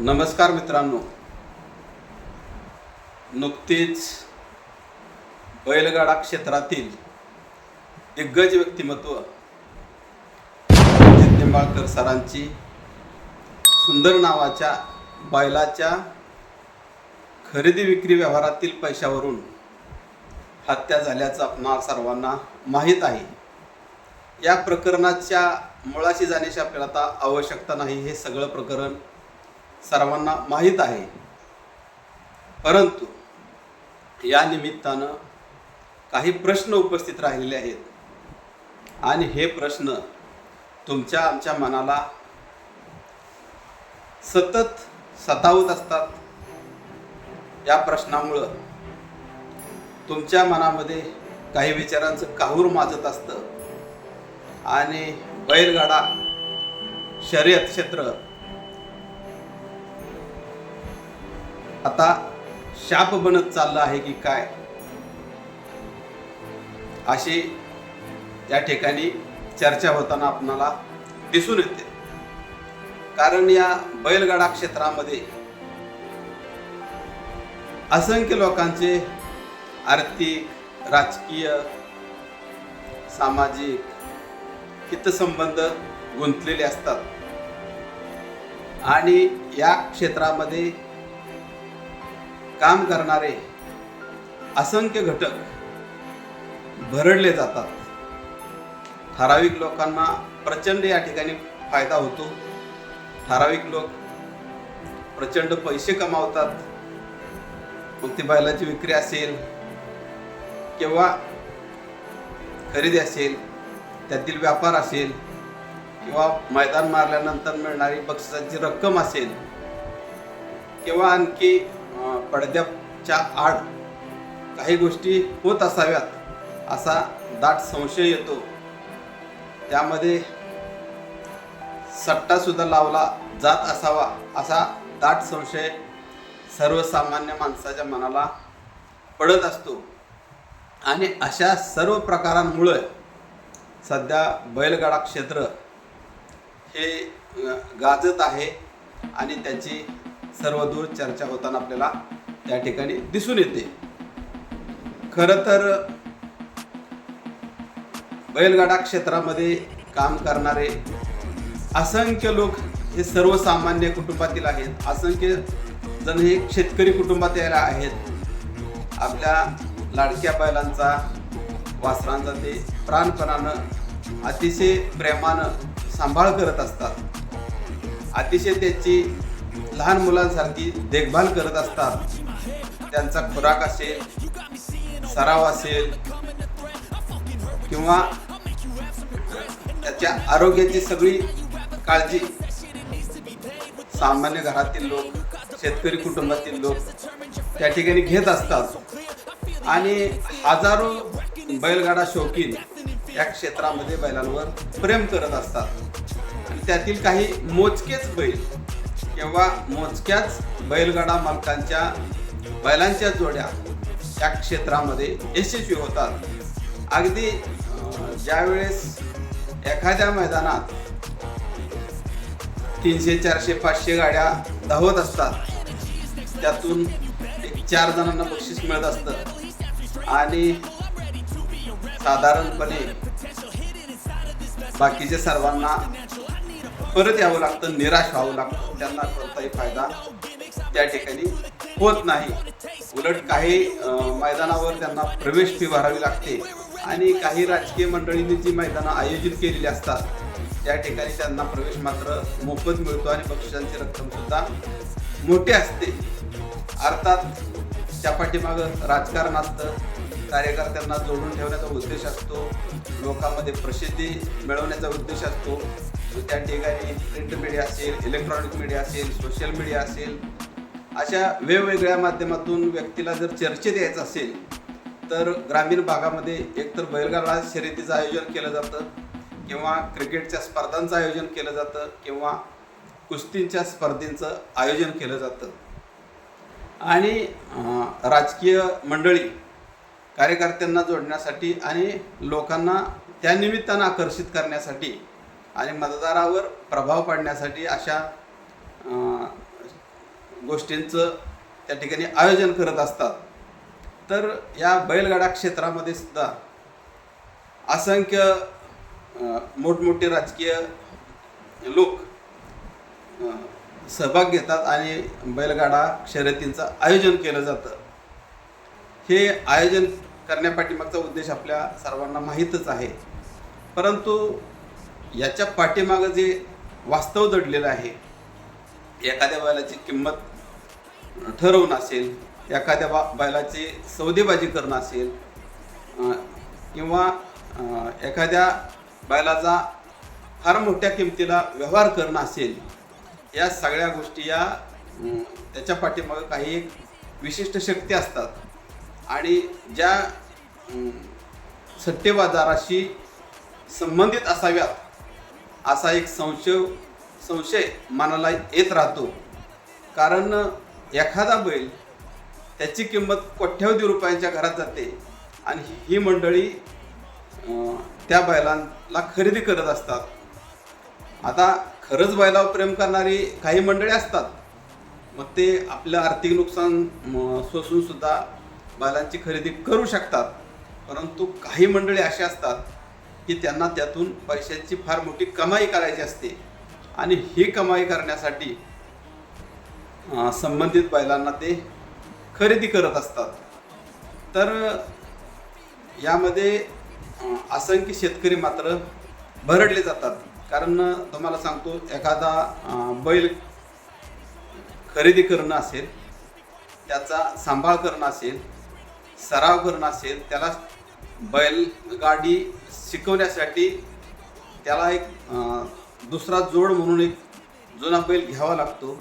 नमस्कार मित्रांनो. नुकतीच बैलगाडा क्षेत्रातील दिग्गज व्यक्तिमत्व निंबाळकर सरांची सुंदर नावाच्या बैलाच्या खरेदी विक्री व्यवहारातील पैशावरून हत्या झाल्याचं आपणा सर्वांना माहीत आहे. या प्रकरणाच्या मुळाशी जाण्याची आपल्याला आता आवश्यकता नाही हे सगळं प्रकरण सर्वांना माहीत आहे. परंतु या निमित्तानं काही प्रश्न उपस्थित राहिलेले आहेत. आणि हे प्रश्न तुमच्या आमच्या मनाला सतत सतावत असतात. या प्रश्नामुळं तुमच्या मनामध्ये काही विचारांचं काहूर माजत असतं. आणि बैलगाडा शर्यत क्षेत्र आता शाप बनत चाललं आहे की काय? अशी या ठिकाणी चर्चा होताना आपणाला दिसून येते. कारण या बैलगाडा क्षेत्रामध्ये असंख्य लोकांचे आर्थिक राजकीय सामाजिक हितसंबंध गुंतलेले असतात. आणि या क्षेत्रामध्ये काम करणारे असंख्य घटक भरडले जातात. ठराविक लोकांना प्रचंड या ठिकाणी फायदा होतो. ठराविक लोक प्रचंड पैसे कमावतात. मग ती बैलाची विक्री असेल किंवा खरेदी असेल त्यातील व्यापार असेल किंवा मैदान मारल्यानंतर मिळणारी बक्षिसाची रक्कम असेल किंवा आणखी पडद्याच्या आड काही गोष्टी होत असाव्यात असा दाट संशय येतो. त्यामध्ये सट्टासुद्धा लावला जात असावा असा दाट संशय सर्वसामान्य माणसाच्या मनाला पडत असतो. आणि अशा सर्व प्रकारांमुळे सध्या बैलगाडा क्षेत्र हे गाजत आहे आणि त्याची सर्वदूर चर्चा होताना आपल्याला त्या ठिकाणी दिसून येते. खरं तर बैलगाडा क्षेत्रामध्ये काम करणारे असंख्य लोक हे सर्वसामान्य कुटुंबातील आहेत. असंख्य जण हे शेतकरी कुटुंबातील आहेत. आपल्या लाडक्या बैलांचा वासरांचा ते प्राणपणानं अतिशय प्रेमानं सांभाळ करत असतात. अतिशय त्याची लहान मुलांसारखी देखभाल करत असतात. त्यांचा खुराक असेल सराव असेल किंवा त्याच्या आरोग्याची सगळी काळजी सामान्य घरातील लोक शेतकरी कुटुंबातील लोक त्या ठिकाणी घेत असतात. आणि हजारो बैलगाडा शौकीन या क्षेत्रामध्ये बैलांवर प्रेम करत असतात. आणि त्यातील काही मोजकेच बैल किंवा मोजक्याच बैलगाडा मालकांच्या बैलांच्या जोड्या या क्षेत्रामध्ये यशस्वी होतात. अगदी ज्यावेळेस एखाद्या मैदानात तीनशे चारशे पाचशे गाड्या धावत असतात त्यातून एक चार जणांना बक्षीस मिळत असतं. आणि साधारणपणे बाकीच्या सर्वांना परत यावं लागतं निराश व्हावं लागतं त्यांना कोणताही फायदा त्या ठिकाणी होत नाही. उलट काही मैदानावर त्यांना प्रवेश फी भरावी लागते आणि काही राजकीय मंडळींनी जी मैदानं आयोजित केलेली असतात त्या ठिकाणी त्यांना प्रवेश मात्र मोफत मिळतो आणि बक्षिसांची रक्कम सुद्धा मोठी असते. अर्थात त्या पाठीमागं राजकारण असतं कार्यकर्त्यांना जोडून ठेवण्याचा उद्देश असतो लोकांमध्ये प्रसिद्धी मिळवण्याचा उद्देश असतो. त्या ठिकाणी प्रिंट मीडिया असेल इलेक्ट्रॉनिक मीडिया असेल सोशल मीडिया असेल अशा वेगवेगळ्या माध्यमातून व्यक्तीला जर चर्चेत यायचं असेल तर ग्रामीण भागामध्ये एकतर बैलगाडा शर्यतीचं आयोजन केलं जातं किंवा क्रिकेटच्या स्पर्धांचं आयोजन केलं जातं किंवा कुस्तींच्या स्पर्धेंचं आयोजन केलं जातं. आणि राजकीय मंडळी कार्यकर्त्यांना जोडण्यासाठी आणि लोकांना त्यानिमित्तानं आकर्षित करण्यासाठी आणि मतदारावर प्रभाव पाडण्यासाठी अशा गोष्टींचं त्या ठिकाणी आयोजन करत असतात. तर या बैलगाडा क्षेत्रामध्ये सुद्धा असंख्य मोठमोठे राजकीय लोक सहभाग घेतात आणि बैलगाडा शर्यतींचं आयोजन केलं जातं. हे आयोजन करण्यापाठीमागचा उद्देश आपल्या सर्वांना माहीतच आहे. परंतु याच्या पाठीमागं जे वास्तव दडलेलं आहे एखाद्या बैलाची किंमत ठरवणं असेल एखाद्या बा बैलाची सौदेबाजी करणं असेल किंवा एखाद्या बैलाचा फार मोठ्या किमतीला व्यवहार करणं असेल या सगळ्या गोष्टी या त्याच्या पाठीमागं काही एक विशिष्ट शक्ती असतात. आणि ज्या सट्टेबाजाराशी संबंधित असाव्यात असा एक संशय संशय मनाला येत राहतो. कारण एखादा बैल त्याची किंमत कोट्यावधी रुपयांच्या घरात जाते आणि ही मंडळी त्या बैलांना खरेदी करत असतात. आता खरंच बैलावर प्रेम करणारी काही मंडळी असतात. मग ते आपलं आर्थिक नुकसान म, बैलांची खरेदी करू शकतात. परंतु काही मंडळी अशी असतात की त्यांना त्यातून पैशांची फार मोठी कमाई करायची असते. आणि ही कमाई करण्यासाठी संबंधित बैलांना ते खरेदी करत असतात. तर यामध्ये असंख्य शेतकरी मात्र भरडले जातात. कारण तुम्हाला सांगतो एखादा बैल खरेदी करणं असेल त्याचा सांभाळ करणं असेल सराव करणं असेल त्याला बैलगाडी शिकवण्यासाठी त्याला एक दुसरा जोड म्हणून एक जुना बैल घ्यावा लागतो.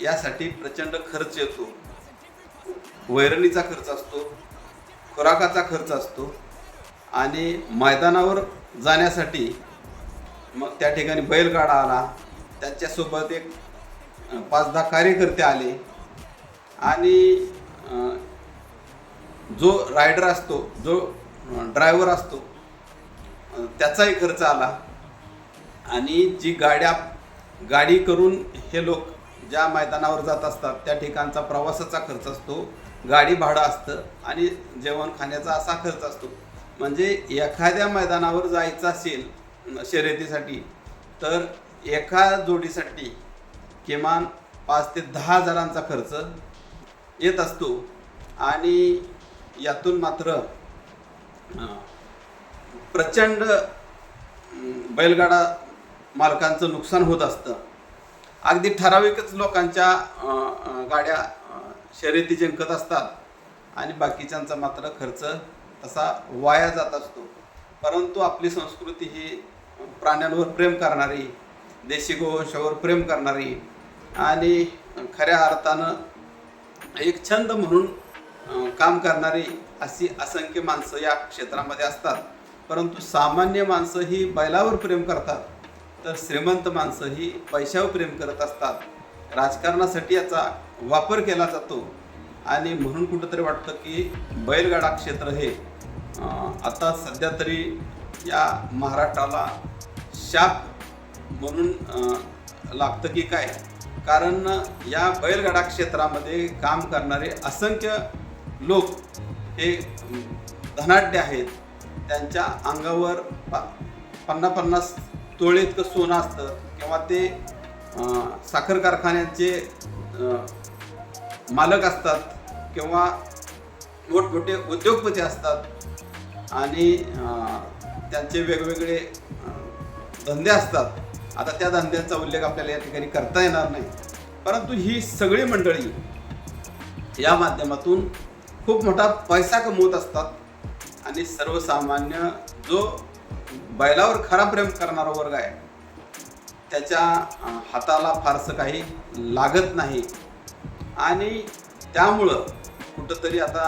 यासाठी प्रचंड खर्च येतो. वैरणीचा खर्च असतो खुराकाचा खर्च असतो आणि मैदानावर जाण्यासाठी मग त्या ठिकाणी बैलगाडा आला. त्याच्यासोबत एक पाच दहा कार्यकर्ते आले आणि जो रायडर असतो जो ड्रायव्हर असतो त्याचाही खर्च आला. आणि जी गाड्या गाडी करून हे लोक ज्या मैदानावर जात असतात त्या ठिकाणचा प्रवासाचा खर्च असतो गाडी भाडं असतं आणि जेवण खाण्याचा असा खर्च असतो. म्हणजे एखाद्या मैदानावर जायचं असेल शर्यतीसाठी तर एका जोडीसाठी किमान पाच ते दहा हजारांचा खर्च येत असतो. आणि यातून मात्र प्रचंड बैलगाडा मालकांचं नुकसान होत असतं. अगदी ठराविकच लोकांच्या गाड्या शर्यती जिंकत असतात आणि बाकीच्यांचा मात्र खर्च तसा वाया जात असतो. परंतु आपली संस्कृती ही प्राण्यांवर प्रेम करणारी देशी गोवंशावर प्रेम करणारी आणि खऱ्या अर्थानं एक छंद म्हणून काम करणारी अशी असंख्य माणसं या क्षेत्रामध्ये असतात. परंतु सामान्य माणसं ही बैलावर प्रेम करतात. तर श्रीमंत माणसं ही पैशावर प्रेम करत असतात. राजकारणासाठी याचा वापर केला जातो. आणि म्हणून कुठंतरी वाटतं की बैलगाडा क्षेत्र हे आता सध्या तरी या महाराष्ट्राला शाप म्हणून लागतं की काय? कारण या बैलगाडा क्षेत्रामध्ये काम करणारे असंख्य लोक हे धनाढ्य आहेत. त्यांच्या अंगावर प पन्नास पन्नास तोळे इतकं सोनं असतं किंवा ते साखर कारखान्यांचे मालक असतात किंवा मोठमोठे उद्योगपती असतात आणि त्यांचे वेगवेगळे धंदे असतात. आता त्या धंद्यांचा उल्लेख आपल्याला या ठिकाणी करता येणार नाही. परंतु ही सगळी मंडळी या माध्यमातून खूप मोठा पैसा कमवत असतात. आणि सर्वसामान्य जो बैलावर खरा प्रेम करणारा वर्ग आहे. त्याच्या हाताला फारसं काही लागत नाही. आणि त्यामुळं कुठंतरी आता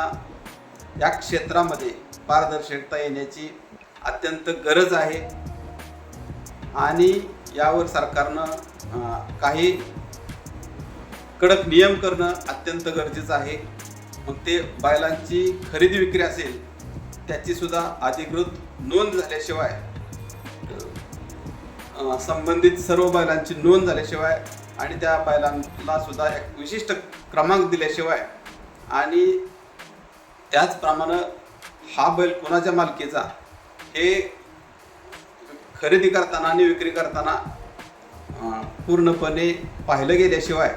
या क्षेत्रामध्ये पारदर्शकता येण्याची अत्यंत गरज आहे. आणि यावर सरकारनं काही कडक नियम करणं अत्यंत गरजेचं आहे. मग ते बैलांची खरेदी विक्री असेल त्याचीसुद्धा अधिकृत नोंद झाल्याशिवाय संबंधित सर्व बैलांची नोंद झाल्याशिवाय आणि त्या बैलांना सुद्धा एक विशिष्ट क्रमांक दिल्याशिवाय आणि त्याचप्रमाणे हा बैल कोणाच्या मालकीचा हे खरेदी करताना आणि विक्री करताना पूर्णपणे पाहिलं गेल्याशिवाय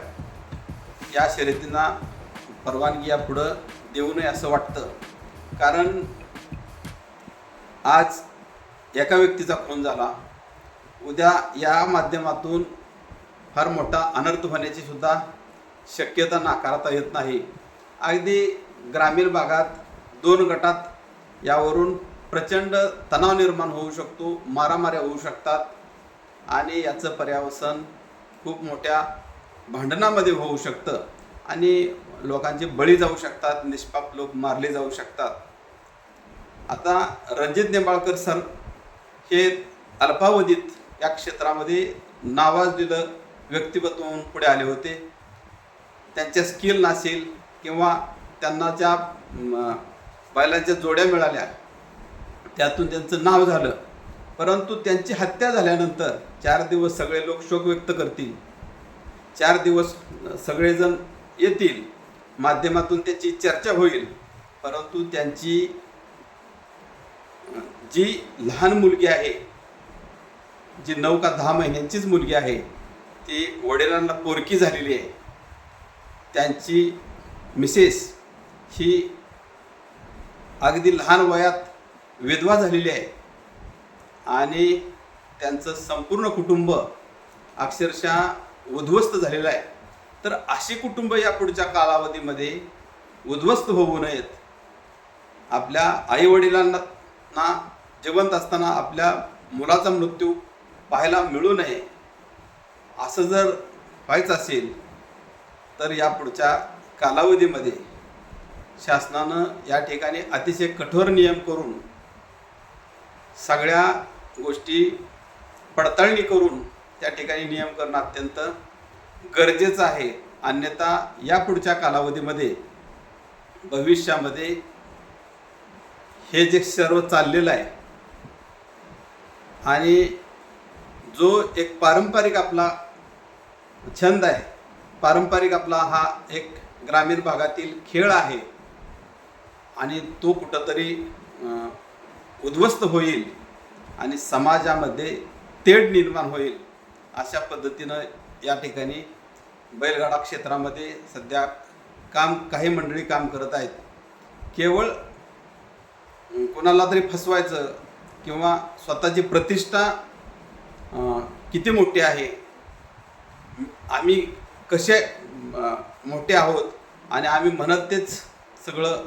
या शर्यतींना परवानगी यापुढं देऊ नये असं वाटतं. कारण आज एका व्यक्तीचा खून झाला. उद्या या माध्यमातून फार मोठा अनर्थ होण्याची सुद्धा शक्यता नाकारता येत नाही. अगदी ग्रामीण भागात दोन गटात यावरून प्रचंड तणाव निर्माण होऊ शकतो मारामाऱ्या होऊ शकतात आणि याचं पर्यावसन खूप मोठ्या भांडणामध्ये होऊ शकतं आणि लोकांचे बळी जाऊ शकतात निष्पाप लोक मारले जाऊ शकतात. आता रणजित निंबाळकर सर हे अल्पावधीत या क्षेत्रामध्ये नावाजलेलं व्यक्तिमत्व म्हणून पुढे आले होते. त्यांच्या स्किल नसेल किंवा त्यांना ज्या बैलांच्या जोड्या मिळाल्या त्यातून त्यांचं नाव झालं. परंतु त्यांची हत्या झाल्यानंतर चार दिवस सगळे लोक शोक व्यक्त करतील. चार दिवस सगळेजण येतील. माध्यमातून त्याची चर्चा होईल. परंतु त्यांची जी लहान मुलगी आहे जी नऊ का दहा महिन्यांचीच मुलगी आहे ती वडिलांना पोरकी झालेली आहे. त्यांची मिसेस ही अगदी लहान वयात विधवा झालेली आहे. आणि त्यांचं संपूर्ण कुटुंब अक्षरशः उद्ध्वस्त झालेलं आहे. तर अशी कुटुंब या पुढच्या कालावधीमध्ये उद्ध्वस्त होऊ नयेत. आपल्या आईवडिलांना ना जिवंत असताना आपल्या मुलाचा मृत्यू पाहायला मिळू नये. असं जर व्हायचं असेल तर या पुढच्या कालावधीमध्ये शासनानं या ठिकाणी अतिशय कठोर नियम करून सगळ्या गोष्टी पडताळणी करून त्या ठिकाणी नियम करणं अत्यंत गरजेचं आहे. अन्यथा या पुढच्या कालावधीमध्ये भविष्यामध्ये हे जे सर्व चाललेलं आहे आणि जो एक पारंपरिक आपला छंद आहे पारंपरिक आपला हा एक ग्रामीण भागातील खेळ आहे आणि तो कुठंतरी उद्ध्वस्त होईल आणि समाजामध्ये तेढ निर्माण होईल अशा पद्धतीनं या ठिकाणी बैलगाडा क्षेत्रामध्ये सध्या काम काही मंडळी काम करत आहेत. केवळ कोणाला तरी फसवायचं किंवा स्वतःची प्रतिष्ठा किती मोठे आहे? आम्ही कसे मोठे आहोत? आणि आम्ही म्हणत तेच सगळं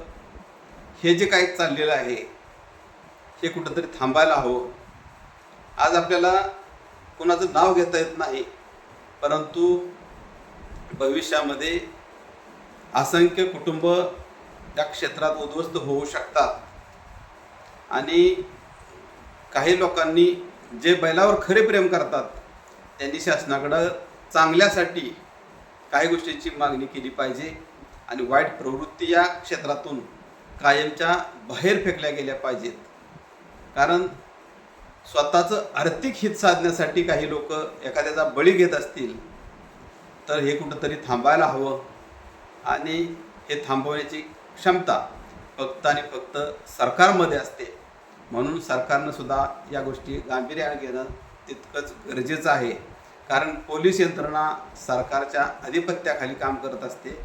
हे जे काही चाललेलं आहे हे कुठंतरी थांबायला हवं. आज आपल्याला कोणाचं नाव घेता येत नाही परंतु भविष्यामध्ये असंख्य कुटुंब त्या क्षेत्रात उद्ध्वस्त होऊ शकतात. आणि काही लोकांनी जे बैलावर खरे प्रेम करतात त्यांनी शासनाकडं चांगल्यासाठी काही गोष्टींची मागणी केली पाहिजे आणि वाईट प्रवृत्ती या क्षेत्रातून कायमच्या बाहेर फेकल्या गेल्या पाहिजेत. कारण स्वतःचं आर्थिक हित साधण्यासाठी काही लोक एखाद्याचा बळी घेत असतील तर हे कुठंतरी थांबायला हवं आणि हे थांबवण्याची क्षमता फक्त आणि फक्त सरकारमध्ये असते. म्हणून सरकारनं सुद्धा या गोष्टी गांभीर्याने घेणं तितकंच गरजेचं आहे. कारण पोलीस यंत्रणा सरकारच्या आधिपत्याखाली काम करत असते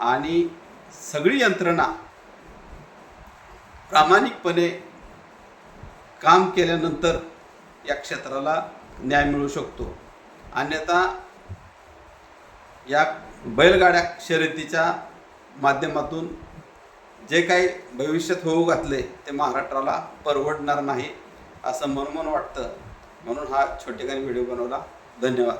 आणि सगळी यंत्रणा प्रामाणिकपणे काम केल्यानंतर या क्षेत्राला न्याय मिळू शकतो. अन्यथा या बैलगाड्या शर्यतीच्या माध्यमातून जे काही भविष्यात होऊ घातले ते महाराष्ट्राला परवडणार नाही असं मनमन वाटतं. म्हणून हा छोटेखानी व्हिडिओ बनवला. धन्यवाद.